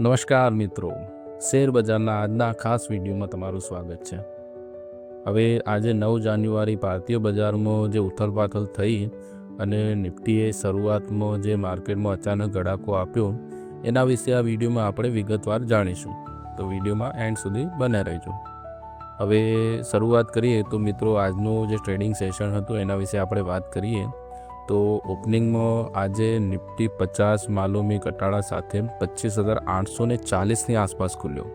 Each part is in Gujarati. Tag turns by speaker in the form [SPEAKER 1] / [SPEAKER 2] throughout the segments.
[SPEAKER 1] નમસ્કાર મિત્રો. શેર બજારના આજના ખાસ વિડીયોમાં તમારું સ્વાગત છે. હવે આજે નવ જાન્યુઆરી ભારતીય બજારમાં જે ઉથલપાથલ થઈ અને નિફ્ટીએ શરૂઆતમાં જે માર્કેટમાં અચાનક ગડાકો આપ્યો, એના વિશે આ વિડીયોમાં આપણે વિગતવાર જાણીશું. તો વિડીયોમાં એન્ડ સુધી બને રહેજો. હવે શરૂઆત કરીએ તો મિત્રો, આજનું જે ટ્રેડિંગ સેશન હતું એના વિશે આપણે વાત કરીએ. તો ઓપનિંગમાં આજે નિફ્ટી પચાસ માલોમી ઘટાડા સાથે પચીસ હજાર આઠસો ને ચાલીસની આસપાસ ખુલ્યો.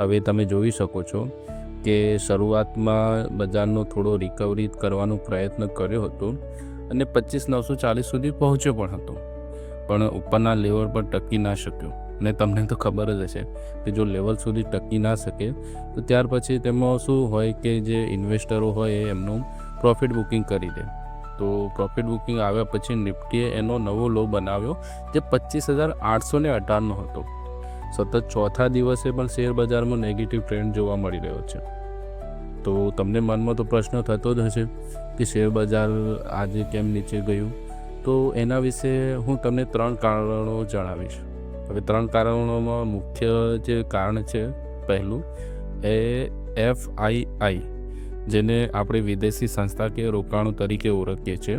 [SPEAKER 1] હવે તમે જોઈ શકો છો કે શરૂઆતમાં બજારનો થોડો રિકવરી કરવાનો પ્રયત્ન કર્યો હતો અને પચીસ નવસો ચાલીસ સુધી પહોંચ્યો પણ હતો. પણ ઉપરના લેવલ પર ટકી ના શક્યો. ને તમને તો ખબર જ હશે કે જો લેવલ સુધી ટકી ના શકે, તો ત્યાર પછી તેમાં શું હોય કે જે ઇન્વેસ્ટરો હોય એમનું પ્રોફિટ બુકિંગ કરી દે. તો પ્રોફિટ બુકિંગ આવ્યા પછી નિફ્ટીએ એનો નવો લો બનાવ્યો, જે પચીસ હજાર આઠસો ને અઢારનો હતો. સતત ચોથા દિવસે પણ શેર બજારમાં નેગેટિવ ટ્રેન્ડ જોવા મળી રહ્યો છે. તો તમને મનમાં તો પ્રશ્ન થતો જ હશે કે શેર બજાર આજે કેમ નીચે ગયું? તો એના વિશે હું તમને ત્રણ કારણો જણાવીશ. હવે ત્રણ કારણોમાં મુખ્ય જે કારણ છે પહેલું, એ એફ આઈ આઈ જેને આપણે વિદેશી સંસ્થાકીય રોકાણો તરીકે ઓળખીએ છીએ,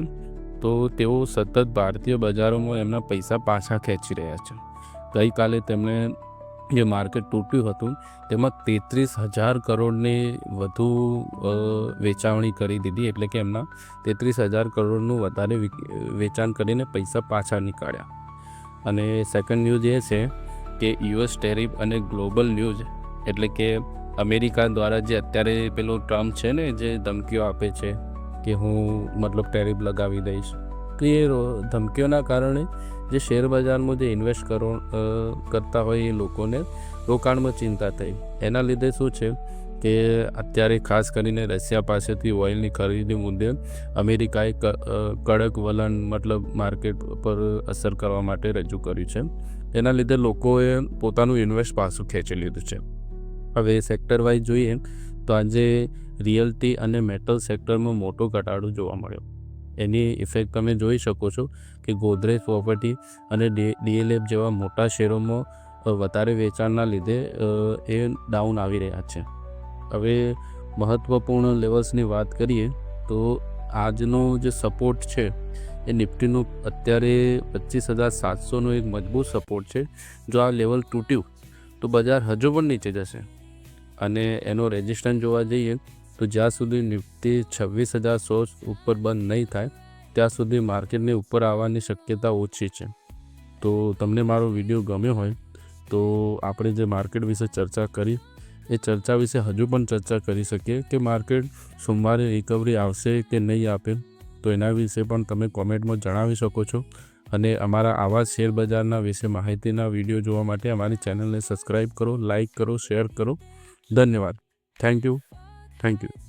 [SPEAKER 1] તો તેઓ સતત ભારતીય બજારોમાં એમના પૈસા પાછા ખેંચી રહ્યા છે. ગઈકાલે તેમણે જે માર્કેટ તૂટ્યું હતું, તેમાં તેત્રીસ હજાર કરોડની વધુ વેચાવણી કરી દીધી, એટલે કે એમના તેત્રીસ હજાર કરોડનું વધારે વેચાણ કરીને પૈસા પાછા નીકાળ્યા. અને સેકન્ડ ન્યૂઝ એ છે કે યુએસ ટેરિફ અને ગ્લોબલ ન્યૂઝ, એટલે કે અમેરિકા દ્વારા જે અત્યારે પેલો ટ્રમ્પ છે ને, જે ધમકીઓ આપે છે કે હું મતલબ ટેરિફ લગાવી દઈશ, તો એ ધમકીઓના કારણે જે શેર બજારમાં જે ઇન્વેસ્ટ કરો કરતા હોય એ લોકોને રોકાણમાં ચિંતા થઈ. એના લીધે શું છે કે અત્યારે ખાસ કરીને રશિયા પાસેથી ઓઇલની ખરીદી મુદ્દે અમેરિકાએ કડક વલણ મતલબ માર્કેટ પર અસર કરવા માટે રજૂ કર્યું છે. એના લીધે લોકોએ પોતાનું ઇન્વેસ્ટ પાછું ખેંચી લીધું છે. હવે સેક્ટર વાઇઝ જોઈએ, તો આજે રિયલ્ટી અને મેટલ સેક્ટરમાં મોટો ઘટાડો જોવા મળ્યો. એની ઇફેક્ટ તમે જોઈ શકો છો કે ગોદરેજ પ્રોપર્ટી અને ડીએલએફ જેવા મોટા શેરોમાં વધારે વેચાણના લીધે એ ડાઉન આવી રહ્યા છે. હવે મહત્ત્વપૂર્ણ લેવલ્સની વાત કરીએ, તો આજનો જે સપોર્ટ છે, એ નિફ્ટીનું અત્યારે પચીસ હજાર સાતસોનો એક મજબૂત સપોર્ટ છે. જો આ લેવલ તૂટ્યું, તો બજાર હજુ પણ નીચે જશે. અને એનો રેઝિસ્ટન્સ જોવા જઈએ, તો જ્યાં સુધી નિફ્ટી છવ્વીસ હજાર સો ઉપર બંધ નહીં થાય, ત્યાં સુધી માર્કેટની ઉપર આવવાની શક્યતા ઓછી છે. તો તમને મારો વીડિયો ગમ્યો હોય, તો આપણે જે માર્કેટ વિશે ચર્ચા કરી, એ ચર્ચા વિશે હજુ પણ ચર્ચા કરી શકીએ કે માર્કેટ સોમવારે રિકવરી આવશે કે નહીં આપે, તો એના વિશે પણ તમે કોમેન્ટમાં જણાવી શકો છો. અને અમારા આવા શેરબજારના શેર બજારના વિશે માહિતીના વીડિયો જોવા માટે અમારી ચેનલને સબસ્ક્રાઈબ કરો લાઈક કરો શેર કરો. ધન્યવાદ. Thank you thank you